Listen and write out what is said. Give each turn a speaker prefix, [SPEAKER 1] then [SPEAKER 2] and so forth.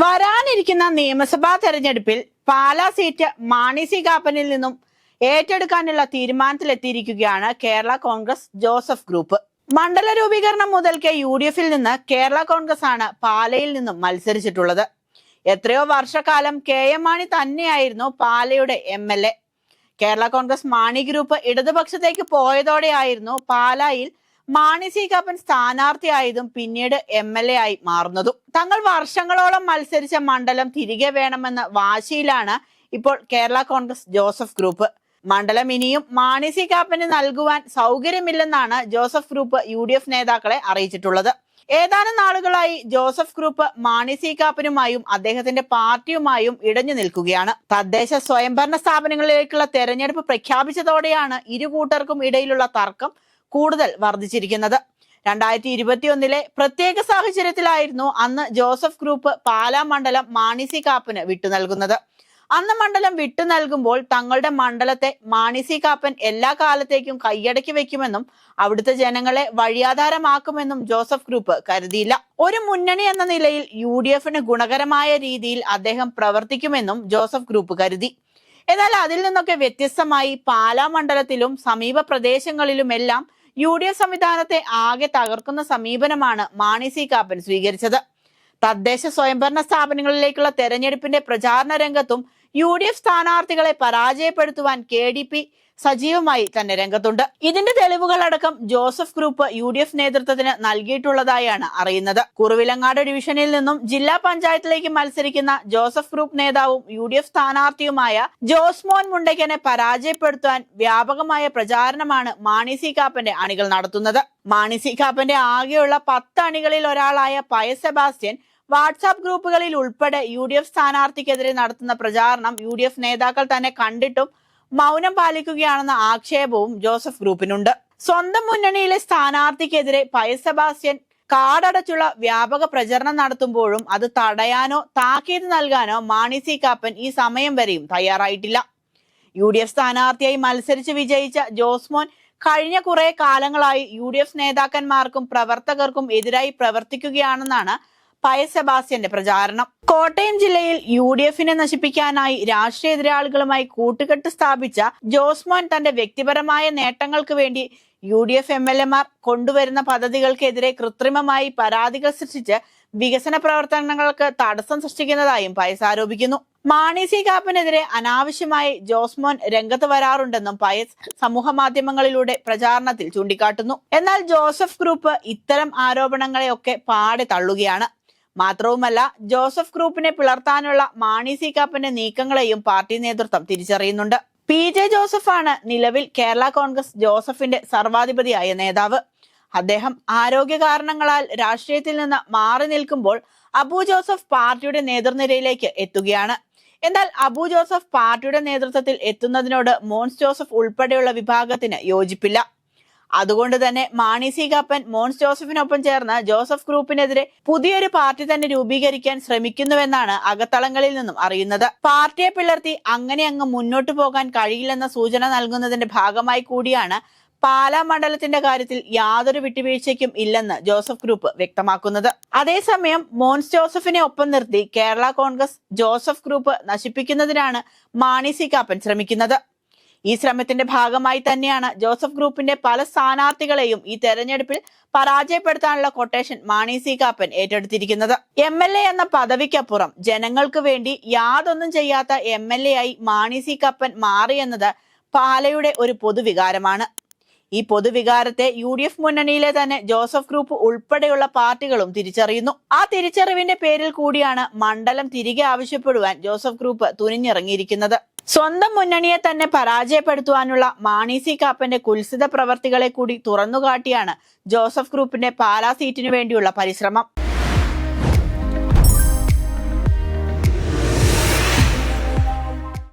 [SPEAKER 1] വരാനിരിക്കുന്ന നിയമസഭാ തെരഞ്ഞെടുപ്പിൽ പാലാ സീറ്റ് മാണി സി കാപ്പനിൽ നിന്നും ഏറ്റെടുക്കാനുള്ള തീരുമാനത്തിലെത്തിയിരിക്കുകയാണ് കേരള കോൺഗ്രസ് ജോസഫ് ഗ്രൂപ്പ് മണ്ഡല രൂപീകരണം മുതൽക്കേ യു ഡി എഫിൽ നിന്ന് കേരള കോൺഗ്രസ് ആണ് പാലയിൽ നിന്നും മത്സരിച്ചിട്ടുള്ളത് എത്രയോ വർഷക്കാലം കെ എം മാണി തന്നെയായിരുന്നു പാലയുടെ M L A Kerala Congress Mani group ഇടതുപക്ഷത്തേക്ക് പോയതോടെയായിരുന്നു പാലായിൽ മാണി സി കാപ്പൻ സ്ഥാനാർത്ഥിയായതും പിന്നീട് എം എൽ എ ആയി മാറുന്നതും തങ്ങൾ വർഷങ്ങളോളം മത്സരിച്ച മണ്ഡലം തിരികെ വേണമെന്ന വാശിയിലാണ് ഇപ്പോൾ കേരള കോൺഗ്രസ് ജോസഫ് ഗ്രൂപ്പ് മണ്ഡലം ഇനിയും മാണി സി കാപ്പന് നൽകുവാൻ സൗകര്യമില്ലെന്നാണ് Joseph group U D F നേതാക്കളെ അറിയിച്ചിട്ടുള്ളത് ഏതാനും നാളുകളായി ജോസഫ് ഗ്രൂപ്പ് മാണി സി കാപ്പനുമായും അദ്ദേഹത്തിന്റെ പാർട്ടിയുമായും ഇടഞ്ഞു നിൽക്കുകയാണ് തദ്ദേശ സ്വയംഭരണ സ്ഥാപനങ്ങളിലേക്കുള്ള തെരഞ്ഞെടുപ്പ് പ്രഖ്യാപിച്ചതോടെയാണ് ഇരു കൂട്ടർക്കും ഇടയിലുള്ള തർക്കം കൂടുതൽ വർദ്ധിച്ചിരിക്കുന്നത് രണ്ടായിരത്തി ഇരുപത്തിയൊന്നിലെ പ്രത്യേക സാഹചര്യത്തിലായിരുന്നു അന്ന് ജോസഫ് ഗ്രൂപ്പ് പാലാ മണ്ഡലം മാണിസി കാപ്പന് വിട്ടു നൽകുന്നത് അന്ന് മണ്ഡലം വിട്ടു നൽകുമ്പോൾ തങ്ങളുടെ മണ്ഡലത്തെ മാണിസി കാപ്പൻ എല്ലാ കാലത്തേക്കും കൈയടക്കി വെക്കുമെന്നും അവിടുത്തെ ജനങ്ങളെ വഴിയാധാരമാക്കുമെന്നും ജോസഫ് ഗ്രൂപ്പ് കരുതിയില്ല ഒരു മുന്നണി എന്ന നിലയിൽ യു ഡി എഫിന് ഗുണകരമായ രീതിയിൽ അദ്ദേഹം പ്രവർത്തിക്കുമെന്നും ജോസഫ് ഗ്രൂപ്പ് കരുതി എന്നാൽ അതിൽ നിന്നൊക്കെ വ്യത്യസ്തമായി പാലാ മണ്ഡലത്തിലും സമീപ പ്രദേശങ്ങളിലുമെല്ലാം യു ഡി എഫ് സംവിധാനത്തെ ആകെ തകർക്കുന്ന സമീപനമാണ് മാണി സി കാപ്പൻ സ്വീകരിച്ചത് തദ്ദേശ സ്വയംഭരണ സ്ഥാപനങ്ങളിലേക്കുള്ള തെരഞ്ഞെടുപ്പിന്റെ പ്രചാരണ രംഗത്തും യു ഡി എഫ് സ്ഥാനാർത്ഥികളെ പരാജയപ്പെടുത്തുവാൻ കെ ഡി പി സജീവമായി തന്നെ രംഗത്തുണ്ട് ഇതിന്റെ തെളിവുകളടക്കം Joseph group U D F നേതൃത്വത്തിന് നൽകിയിട്ടുള്ളതായാണ് അറിയുന്നത് കുറുവിലങ്ങാട് ഡിവിഷനിൽ നിന്നും ജില്ലാ പഞ്ചായത്തിലേക്ക് മത്സരിക്കുന്ന ജോസഫ് ഗ്രൂപ്പ് നേതാവും യു ഡി എഫ് സ്ഥാനാർത്ഥിയുമായ ജോസ്മോൻ മുണ്ടയ്ക്കനെ പരാജയപ്പെടുത്താൻ വ്യാപകമായ പ്രചാരണമാണ് മാണി സി കാപ്പന്റെ അണികൾ നടത്തുന്നത് മാണി സി കാപ്പന്റെ ആകെയുള്ള പത്ത് അണികളിൽ ഒരാളായ പയസ് സെബാസ്റ്റ്യൻ വാട്സാപ്പ് ഗ്രൂപ്പുകളിൽ ഉൾപ്പെടെ യു ഡി എഫ് സ്ഥാനാർത്ഥിക്കെതിരെ നടത്തുന്ന പ്രചാരണം യു ഡി എഫ് നേതാക്കൾ തന്നെ കണ്ടിട്ടും മൗനം പാലിക്കുകയാണെന്ന ആക്ഷേപവും ജോസഫ് ഗ്രൂപ്പിനുണ്ട് സ്വന്തം മുന്നണിയിലെ സ്ഥാനാർത്ഥിക്കെതിരെ പയസബാസ്റ്റ്യൻ കാടടച്ചുള്ള വ്യാപക പ്രചരണം നടത്തുമ്പോഴും അത് തടയാനോ താക്കീത് നൽകാനോ മാണി സി കാപ്പൻ ഈ സമയം വരെയും തയ്യാറായിട്ടില്ല യു ഡി എഫ് സ്ഥാനാർത്ഥിയായി മത്സരിച്ച് വിജയിച്ച ജോസ്മോൻ കഴിഞ്ഞ കുറെ കാലങ്ങളായി യു ഡി എഫ് നേതാക്കന്മാർക്കും പ്രവർത്തകർക്കും എതിരായി പ്രവർത്തിക്കുകയാണെന്നാണ് പയ സെബാസ്റ്റ്യന്റെ പ്രചാരണം കോട്ടയം ജില്ലയിൽ യു ഡി എഫിനെ നശിപ്പിക്കാനായി രാഷ്ട്രീയ എതിരാളികളുമായി കൂട്ടുകെട്ട് സ്ഥാപിച്ച ജോസ്മോൻ തന്റെ വ്യക്തിപരമായ നേട്ടങ്ങൾക്ക് വേണ്ടി U D F M L എമാർ കൊണ്ടുവരുന്ന പദ്ധതികൾക്കെതിരെ കൃത്രിമമായി പരാതികൾ സൃഷ്ടിച്ച് വികസന പ്രവർത്തനങ്ങൾക്ക് തടസ്സം സൃഷ്ടിക്കുന്നതായും പയസ് ആരോപിക്കുന്നു മാണി സി കാപ്പനെതിരെ അനാവശ്യമായി ജോസ്മോൻ രംഗത്ത് വരാറുണ്ടെന്നും പയസ് സമൂഹ മാധ്യമങ്ങളിലൂടെ പ്രചാരണത്തിൽ ചൂണ്ടിക്കാട്ടുന്നു എന്നാൽ ജോസഫ് ഗ്രൂപ്പ് ഇത്തരം ആരോപണങ്ങളെയൊക്കെ പാടെ തള്ളുകയാണ് മാത്രവുമല്ല ജോസഫ് ഗ്രൂപ്പിനെ പിളർത്താനുള്ള മാണി സി കാപ്പന്റെ നീക്കങ്ങളെയും പാർട്ടി നേതൃത്വം തിരിച്ചറിയുന്നുണ്ട് പി ജെ ജോസഫാണ് നിലവിൽ കേരള കോൺഗ്രസ് ജോസഫിന്റെ സർവാധിപതിയായ നേതാവ് അദ്ദേഹം ആരോഗ്യ കാരണങ്ങളാൽ രാഷ്ട്രീയത്തിൽ നിന്ന് മാറി നിൽക്കുമ്പോൾ അബു ജോസഫ് പാർട്ടിയുടെ നേതൃനിരയിലേക്ക് എത്തുകയാണ് എന്നാൽ അബു ജോസഫ് പാർട്ടിയുടെ നേതൃത്വത്തിൽ എത്തുന്നതിനോട് മോൻസ് ജോസഫ് ഉൾപ്പെടെയുള്ള വിഭാഗത്തിന് യോജിപ്പില്ല അതുകൊണ്ട് തന്നെ മാണി സി കപ്പൻ മോൻസ് ജോസഫിനൊപ്പം ചേർന്ന ജോസഫ് ഗ്രൂപ്പിനെതിരെ പുതിയൊരു പാർട്ടി തന്നെ രൂപീകരിക്കാൻ ശ്രമിക്കുന്നുവെന്നാണ് അകത്തളങ്ങളിൽ നിന്നും അറിയുന്നത് പാർട്ടിയെ പിളർത്തി അങ്ങനെ അങ്ങ് മുന്നോട്ടു പോകാൻ കഴിയില്ലെന്ന സൂചന നൽകുന്നതിന്റെ ഭാഗമായി കൂടിയാണ് പാലാ മണ്ഡലത്തിന്റെ കാര്യത്തിൽ യാതൊരു വിട്ടുവീഴ്ചയ്ക്കും ഇല്ലെന്ന് ജോസഫ് ഗ്രൂപ്പ് വ്യക്തമാക്കുന്നത് അതേസമയം മോൻസ് ജോസഫിനെ ഒപ്പം നിർത്തി കേരള കോൺഗ്രസ് ജോസഫ് ഗ്രൂപ്പ് നശിപ്പിക്കുന്നതിനാണ് മാണി സി കാപ്പൻ ശ്രമിക്കുന്നത് ഈ ശ്രമത്തിന്റെ ഭാഗമായി തന്നെയാണ് ജോസഫ് ഗ്രൂപ്പിന്റെ പല സ്ഥാനാർത്ഥികളെയും ഈ തെരഞ്ഞെടുപ്പിൽ പരാജയപ്പെടുത്താനുള്ള കൊട്ടേഷൻ മാണി സി കാപ്പൻ ഏറ്റെടുത്തിരിക്കുന്നത് എം എൽ എ എന്ന പദവിക്കപ്പുറം ജനങ്ങൾക്ക് വേണ്ടി യാതൊന്നും ചെയ്യാത്ത എം എൽ എ ആയി മാണി സി കാപ്പൻ മാറിയെന്നത് പാലയുടെ ഒരു പൊതുവികാരമാണ് ഈ പൊതുവികാരത്തെ യു ഡി എഫ് മുന്നണിയിലെ തന്നെ ജോസഫ് ഗ്രൂപ്പ് ഉൾപ്പെടെയുള്ള പാർട്ടികളും തിരിച്ചറിയുന്നു ആ തിരിച്ചറിവിന്റെ പേരിൽ കൂടിയാണ് മണ്ഡലം തിരികെ ആവശ്യപ്പെടുവാൻ ജോസഫ് ഗ്രൂപ്പ് തുനിഞ്ഞിറങ്ങിയിരിക്കുന്നത് സ്വന്തം മുന്നണിയെ തന്നെ പരാജയപ്പെടുത്തുവാനുള്ള മാണി സി കാപ്പന്റെ കുൽസിത പ്രവർത്തികളെ കൂടി തുറന്നുകാട്ടിയാണ് ജോസഫ് ഗ്രൂപ്പിന്റെ പാലാ സീറ്റിനു വേണ്ടിയുള്ള പരിശ്രമം